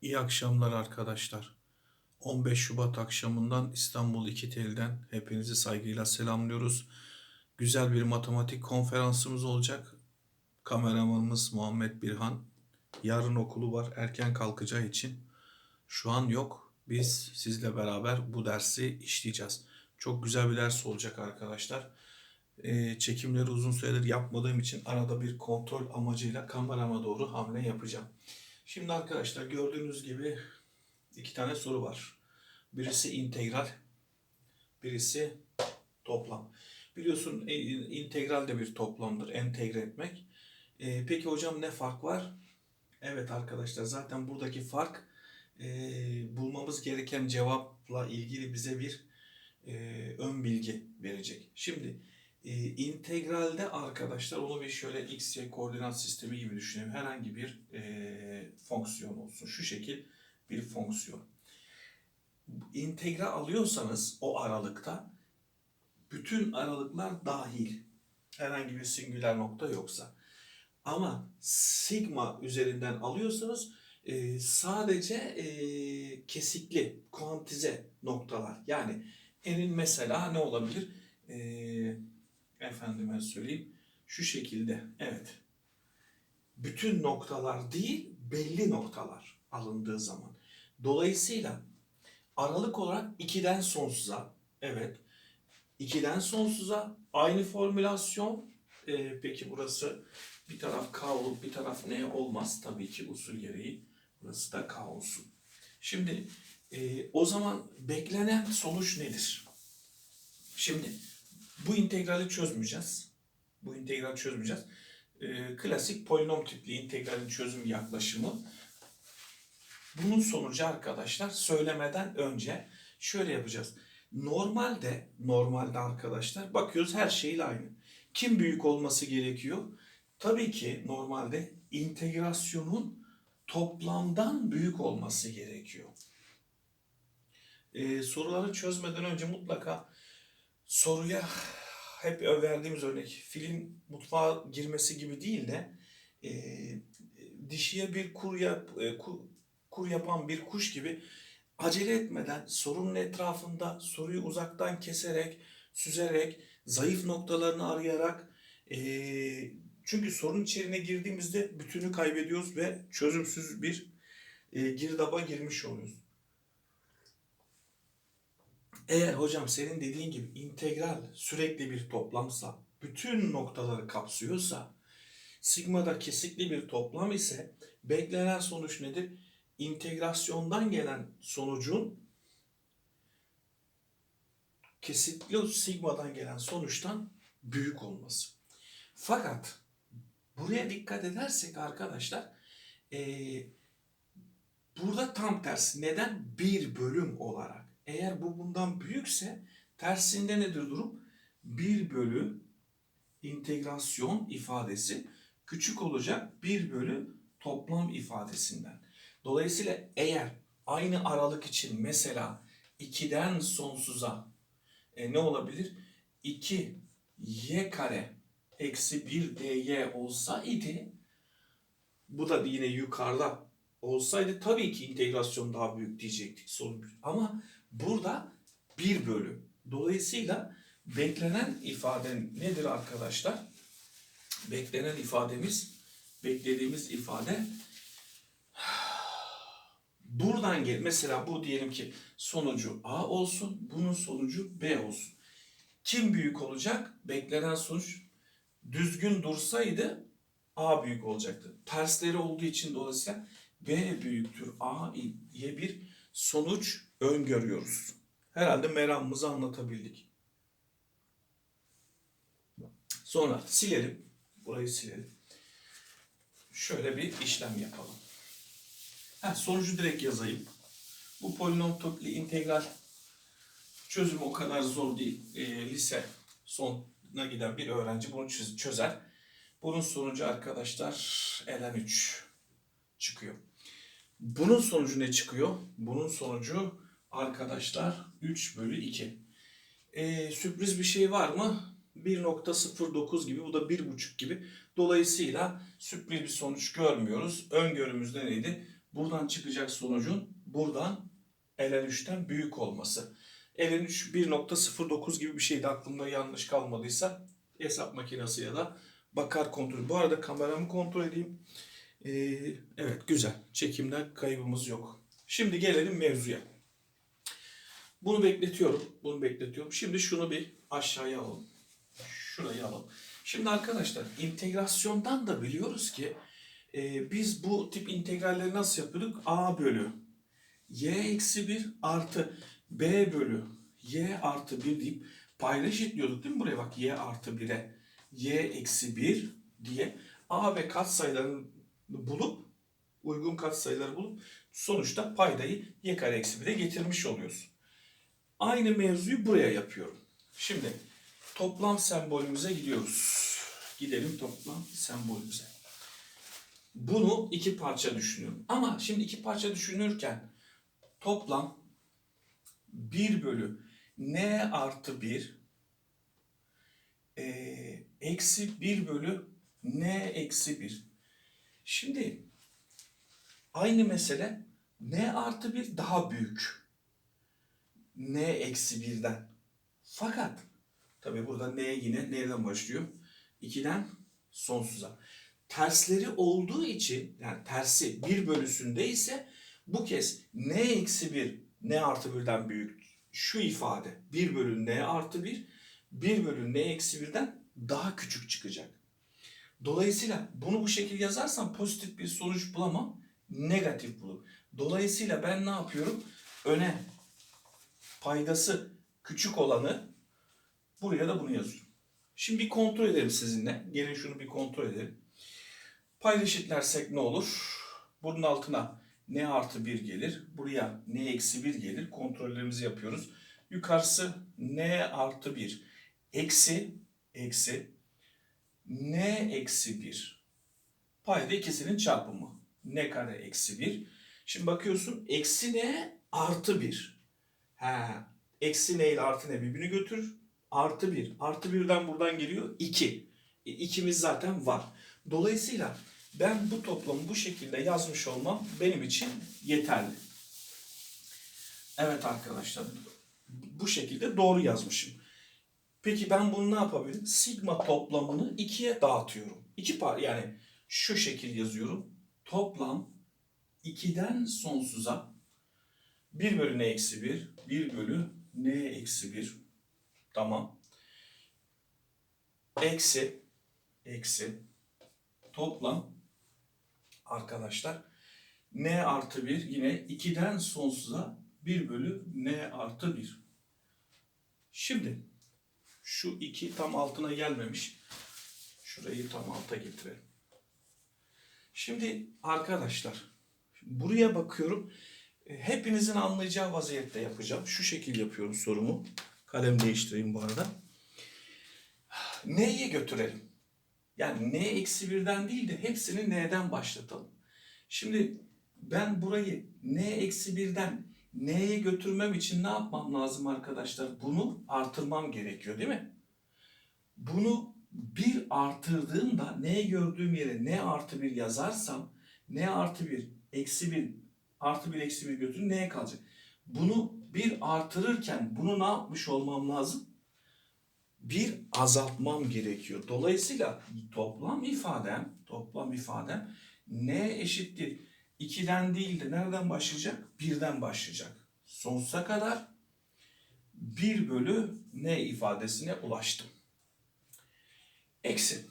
İyi akşamlar arkadaşlar. 15 Şubat akşamından İstanbul 2Tel'den hepinizi saygıyla selamlıyoruz. Güzel bir matematik konferansımız olacak. Kameramanımız Muhammed Birhan. Yarın okulu var erken kalkacağı için. Şu an yok. Biz sizle beraber bu dersi işleyeceğiz. Çok güzel bir ders olacak arkadaşlar. Ee, çekimleri uzun süredir yapmadığım için arada bir kontrol amacıyla kamerama doğru hamle yapacağım. Şimdi arkadaşlar gördüğünüz gibi iki tane soru var. Birisi integral, birisi toplam. Biliyorsun e, integral de bir toplamdır, entegre etmek. E, peki hocam ne fark var? Evet arkadaşlar zaten buradaki fark e, bulmamız gereken cevapla ilgili bize bir e, ön bilgi verecek. Şimdi e, integralde arkadaşlar onu bir şöyle x, y koordinat sistemi gibi düşünelim. Herhangi bir e, fonksiyon olsun. Şu şekil bir fonksiyon. İntegral alıyorsanız o aralıkta bütün aralıklar dahil. Herhangi bir singüler nokta yoksa. Ama sigma üzerinden alıyorsanız e, sadece e, kesikli, kuantize noktalar. Yani n'in mesela ne olabilir? E, efendime söyleyeyim şu şekilde. Evet. Bütün noktalar değil, belli noktalar alındığı zaman. Dolayısıyla aralık olarak 2'den sonsuza, evet, 2'den sonsuza aynı formülasyon. Ee, peki burası bir taraf k olup bir taraf n olmaz tabii ki usul gereği. Burası da k olsun. Şimdi e, o zaman beklenen sonuç nedir? Şimdi bu integrali çözmeyeceğiz. Bu integrali çözmeyeceğiz. Ee, klasik polinom tipli integralin çözüm yaklaşımı. Bunun sonucu arkadaşlar söylemeden önce şöyle yapacağız. Normalde, normalde arkadaşlar bakıyoruz her şeyle aynı. Kim büyük olması gerekiyor? Tabii ki normalde integrasyonun toplamdan büyük olması gerekiyor. Ee, soruları çözmeden önce mutlaka soruya hep verdiğimiz örnek filin mutfağa girmesi gibi değil de e, dişiye bir kur, yap, e, kur, kur yapan bir kuş gibi acele etmeden sorunun etrafında soruyu uzaktan keserek, süzerek, zayıf noktalarını arayarak e, çünkü sorun içeriğine girdiğimizde bütünü kaybediyoruz ve çözümsüz bir e, girdaba girmiş oluyoruz. Eğer hocam senin dediğin gibi integral sürekli bir toplamsa, bütün noktaları kapsıyorsa, sigmada kesikli bir toplam ise beklenen sonuç nedir? İntegrasyondan gelen sonucun kesikli sigmadan gelen sonuçtan büyük olması. Fakat buraya dikkat edersek arkadaşlar ee, burada tam tersi. Neden? Bir bölüm olarak. Eğer bu bundan büyükse tersinde nedir durum? 1 bölü integrasyon ifadesi küçük olacak 1 bölü toplam ifadesinden. Dolayısıyla eğer aynı aralık için mesela 2'den sonsuza e, ne olabilir? 2 y kare eksi 1 dy olsaydı bu da yine yukarıda olsaydı tabii ki integrasyon daha büyük diyecektik sorun. Ama burada 1 bölü. Dolayısıyla beklenen ifade nedir arkadaşlar? Beklenen ifademiz, beklediğimiz ifade buradan gel. Mesela bu diyelim ki sonucu A olsun, bunun sonucu B olsun. Kim büyük olacak? Beklenen sonuç düzgün dursaydı A büyük olacaktı. Tersleri olduğu için dolayısıyla B büyüktür A diye bir sonuç öngörüyoruz. Herhalde meramımızı anlatabildik. Sonra silelim. Burayı silelim. Şöyle bir işlem yapalım. Ha, sonucu direkt yazayım. Bu polinom topli integral çözüm o kadar zor değil. E, lise sonuna giden bir öğrenci bunu çözer. Bunun sonucu arkadaşlar ln 3 çıkıyor. Bunun sonucu ne çıkıyor? Bunun sonucu arkadaşlar 3 bölü 2. Ee, sürpriz bir şey var mı? 1.09 gibi bu da 1.5 gibi. Dolayısıyla sürpriz bir sonuç görmüyoruz. Öngörümüzde neydi? buradan çıkacak sonucun buradan ln 3'ten büyük olması. ln 3 1.09 gibi bir şeydi aklımda yanlış kalmadıysa hesap makinesi ya da bakar kontrol. Bu arada kameramı kontrol edeyim. Ee, evet güzel. Çekimden kaybımız yok. Şimdi gelelim mevzuya. Bunu bekletiyorum. Bunu bekletiyorum. Şimdi şunu bir aşağıya alalım. Şurayı alalım. Şimdi arkadaşlar integrasyondan da biliyoruz ki e, biz bu tip integralleri nasıl yapıyorduk? A bölü y eksi 1 artı b bölü y artı 1 deyip paylaş diyorduk değil mi buraya bak y artı 1'e y eksi 1 diye a ve katsayılarını bulup uygun katsayıları bulup sonuçta paydayı y kare eksi 1'e getirmiş oluyorsun. Aynı mevzuyu buraya yapıyorum. Şimdi toplam sembolümüze gidiyoruz. Gidelim toplam sembolümüze. Bunu iki parça düşünüyorum. Ama şimdi iki parça düşünürken toplam 1 bölü n artı 1 e, eksi 1 bölü n eksi 1. Şimdi aynı mesele n artı 1 daha büyük. N eksi 1'den. Fakat tabi burada n yine neden başlıyor? 2'den sonsuza. Tersleri olduğu için yani tersi 1 bölüsünde ise bu kez n eksi 1 n artı 1'den büyük şu ifade 1 bölü n artı 1 1 bölü n eksi 1'den daha küçük çıkacak. Dolayısıyla bunu bu şekilde yazarsam pozitif bir sonuç bulamam. Negatif bulur. Dolayısıyla ben ne yapıyorum? Öne paydası küçük olanı buraya da bunu yazıyorum. Şimdi bir kontrol edelim sizinle. Gelin şunu bir kontrol edelim. Payda eşitlersek ne olur? Bunun altına n artı 1 gelir. Buraya n eksi 1 gelir. Kontrollerimizi yapıyoruz. Yukarısı n artı 1 eksi eksi n eksi 1. Payda ikisinin çarpımı. n kare eksi 1. Şimdi bakıyorsun eksi n artı 1. He, eksi n ile artı n birbirini götürür. Artı 1. Artı 1'den buradan geliyor 2. E, ikimiz zaten var. Dolayısıyla ben bu toplamı bu şekilde yazmış olmam benim için yeterli. Evet arkadaşlar. Bu şekilde doğru yazmışım. Peki ben bunu ne yapabilirim? Sigma toplamını ikiye dağıtıyorum. İki par yani şu şekil yazıyorum. Toplam 2'den sonsuza 1 bölü n eksi 1, 1 bölü n eksi 1. Tamam. Eksi, eksi, toplam arkadaşlar n artı 1 yine 2'den sonsuza 1 bölü n artı 1. Şimdi şu 2 tam altına gelmemiş. Şurayı tam alta getirelim. Şimdi arkadaşlar buraya bakıyorum. E, Hepinizin anlayacağı vaziyette yapacağım. Şu şekil yapıyorum sorumu. Kalem değiştireyim bu arada. N'ye götürelim. Yani n eksi birden değil de hepsini n'den başlatalım. Şimdi ben burayı n eksi birden n'ye götürmem için ne yapmam lazım arkadaşlar? Bunu artırmam gerekiyor değil mi? Bunu bir artırdığımda n gördüğüm yere n artı bir yazarsam n artı bir eksi bir artı bir eksi bir götürür neye kalacak? Bunu bir artırırken bunu ne yapmış olmam lazım? bir azaltmam gerekiyor. Dolayısıyla toplam ifadem, toplam ifadem n eşittir 2'den değil de nereden başlayacak? 1'den başlayacak. Sonsuza kadar 1 bölü n ifadesine ulaştım. Eksi.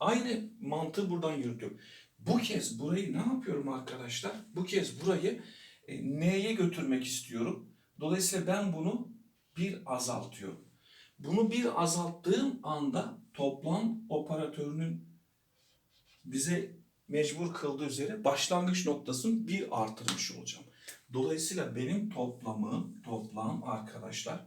Aynı mantığı buradan yürütüyorum. Bu kez burayı ne yapıyorum arkadaşlar? Bu kez burayı e, n'ye götürmek istiyorum. Dolayısıyla ben bunu bir azaltıyorum. Bunu bir azalttığım anda toplam operatörünün bize mecbur kıldığı üzere başlangıç noktasını bir artırmış olacağım. Dolayısıyla benim toplamım, toplam arkadaşlar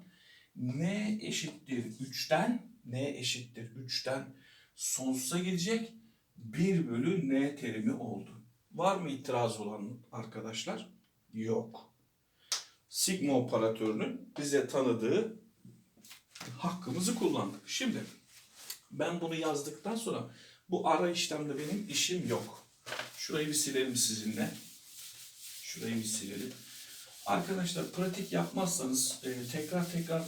n eşittir 3'ten n eşittir 3'ten sonsuza gidecek 1 bölü n terimi oldu. Var mı itiraz olan arkadaşlar? Yok. Sigma operatörünün bize tanıdığı hakkımızı kullandık. Şimdi ben bunu yazdıktan sonra bu ara işlemde benim işim yok. Şurayı bir silelim sizinle. Şurayı bir silelim. Arkadaşlar pratik yapmazsanız, e, tekrar tekrar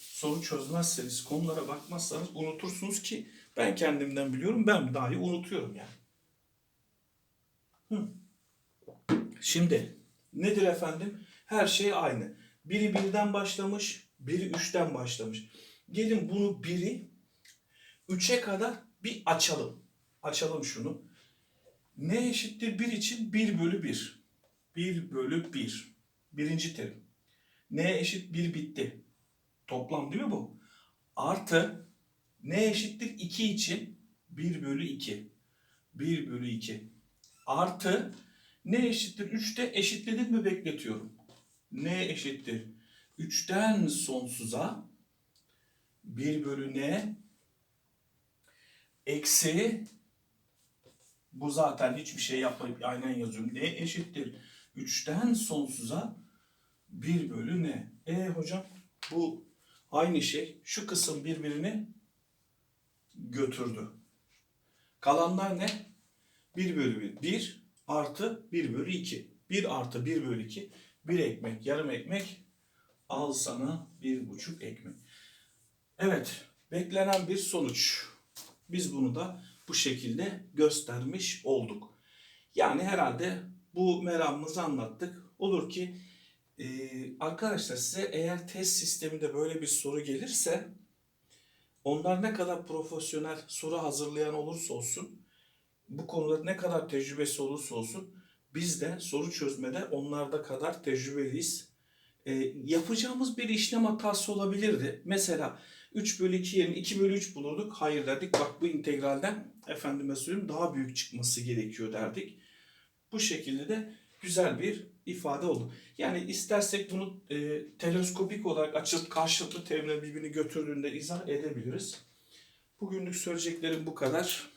soru çözmezseniz, konulara bakmazsanız unutursunuz ki ben kendimden biliyorum, ben dahi unutuyorum yani. Hı. Şimdi nedir efendim? Her şey aynı. Biri birden başlamış, biri üçten başlamış. Gelin bunu biri üçe kadar bir açalım. Açalım şunu. Ne eşittir 1 için 1 bölü 1. 1 bölü 1. Birinci terim. Ne eşit 1 bitti. Toplam değil mi bu? Artı ne eşittir 2 için 1 bölü 2. 1 bölü 2. Artı ne eşittir 3'te eşitledik mi bekletiyorum. Ne eşittir 3'ten sonsuza 1 bölü ne eksi bu zaten hiçbir şey yapmayıp aynen yazıyorum. Ne eşittir 3'ten sonsuza 1 bölü ne? E hocam bu aynı şey. Şu kısım birbirini götürdü. Kalanlar ne? 1 bölü 1. 1 artı 1 bölü 2. 1 artı 1 bölü 2. 1 ekmek, yarım ekmek. Al sana bir buçuk ekmek. Evet, beklenen bir sonuç. Biz bunu da bu şekilde göstermiş olduk. Yani herhalde bu meramımızı anlattık. Olur ki e, arkadaşlar size eğer test sisteminde böyle bir soru gelirse onlar ne kadar profesyonel soru hazırlayan olursa olsun bu konuda ne kadar tecrübesi olursa olsun biz de soru çözmede onlarda kadar tecrübeliyiz. E, yapacağımız bir işlem hatası olabilirdi. Mesela 3 bölü 2 yerine 2 bölü 3 bulurduk. Hayır derdik. Bak bu integralden efendime söyleyeyim daha büyük çıkması gerekiyor derdik. Bu şekilde de güzel bir ifade oldu. Yani istersek bunu e, teleskopik olarak açıp karşılıklı terimler birbirini götürdüğünde izah edebiliriz. Bugünlük söyleyeceklerim bu kadar.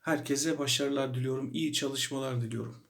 Herkese başarılar diliyorum. İyi çalışmalar diliyorum.